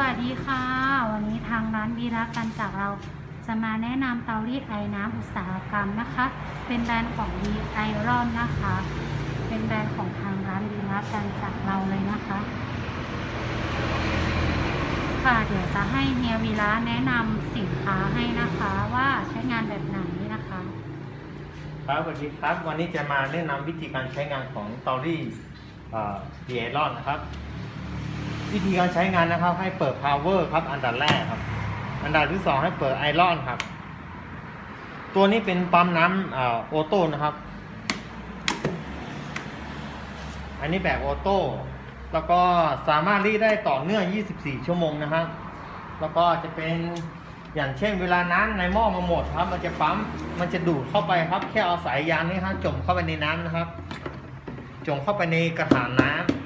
วัสดีค่ะ วันนี้ทางร้านวีรักกันจากเราจะมาแนะนำเตารีดไอน้ำอุตสาหกรรมนะคะ เป็นแบรนด์ของ V Iron นนะคะ เป็นแบรนด์ของทางร้านวีรักกันจากเราเลยนะคะ ค่ะเดี๋ยวจะให้เฮียวีระแนะนำสินค้าให้นะคะว่าใช้งานแบบไหนนะคะครับสวัสดีครับ วันนี้จะมาแนะนำวิธีการใช้งานของเตารีดีไอรอนนะครับ วิธีการใช้งานนะครับ ให้เปิด power ครับ อันดับแรกครับ อันดับที่สองให้เปิดไอรอนครับ ตัวนี้เป็นปั๊มน้ำออโต้นะครับ อันนี้แบบออโต้แล้วก็สามารถรีดได้ต่อเนื่อง 24 ชั่วโมงนะครับแล้วก็จะเป็นอย่างเช่นเวลาน้ำในหม้อมาหมดครับ มันจะปั๊มมันจะดูดเข้าไปครับ แค่เอาสายยางนี่ครับจมเข้าไปในน้ำนะครับ จมเข้าไปในกระถางน้ำ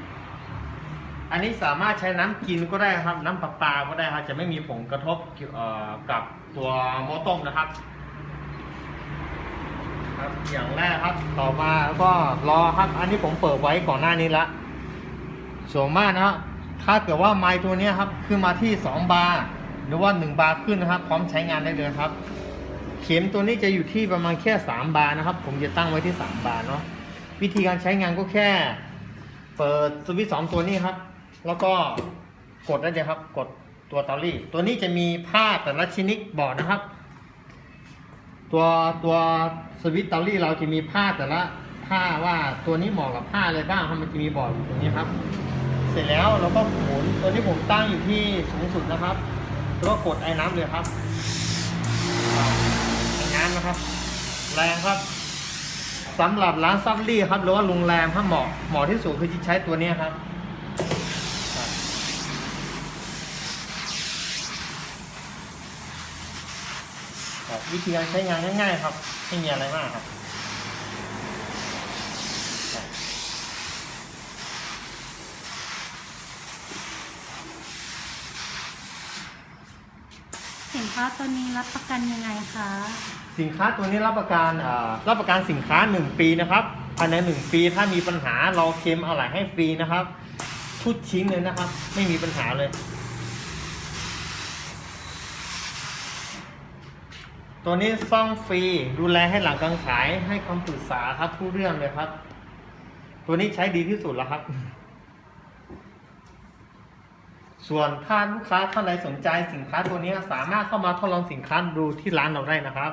อันนี้สามารถใช้น้ำกินก็ได้ครับ น้ำประปาก็ได้ครับ จะไม่มีผลกระทบเกี่ยวเอ่อกับตัวหม้อต้มนะครับ ครับอย่างแรกครับ ต่อมาก็รอครับ อันนี้ผมเปิดไว้ก่อนหน้านี้ละส่วนมากนะครับถ้าเกิดว่าไม้ตัวเนี้ยครับขึ้นมาที่ 2 บาร์หรือว่า 1 บาร์ขึ้นนะครับ พร้อมใช้งานได้เลยครับ เข็มตัวนี้จะอยู่ที่ประมาณแค่ 3 บาร์นะครับ ผมจะตั้งไว้ที่ 3 บาร์เนาะวิธีการใช้งานก็แค่ เปิดสวิตช์สองตัวนี้ครับ แล้วก็กดได้เลยครับ กดตัวเตารีดตัวนี้จะมีผ้าแต่ละชนิดบอกนะครับ ตัวตัวสวิตเตารีดเราจะมีผ้าแต่ละผ้าว่าตัวนี้เหมาะกับผ้าอะไรบ้างครับมันจะมีบอกอยู่ตรงนี้ครับ เสร็จแล้วเราก็หมุนตัวนี้ผมตั้งอยู่ที่สูงสุดนะครับแล้วก็กดไอ้น้ำเลยครับไอ้น้ำนะครับ แรงครับสำหรับร้านซับลี่ครับหรือว่าโรงแรมถ้าเหมาะเหมาะที่สุดคือจะใช้ตัวนี้ครับ ครับวิธีการใช้งานง่ายๆครับไม่มีอะไรมากครับครับสินค้าตัวนี้รับประกันยังไงคะ สินค้าตัวนี้รับประกันอ่ารับประกันสินค้า 1 ปีนะครับภายใน 1 ปีถ้ามีปัญหาเราเคลมเอาไหลให้ฟรีนะครับ ทุกชิ้นเลยนะครับ ไม่มีปัญหาเลย ตัวนี้ซ่อมฟรีดูแลให้หลังกางขายให้คำปรึกษาครับทุกเรื่องเลยครับ ตัวนี้ใช้ดีที่สุดแล้วครับ ส่วนถ้าลูกค้าท่านใดสนใจสินค้าตัวนี้สามารถเข้ามาทดลองสินค้าดูที่ร้านเราได้นะครับ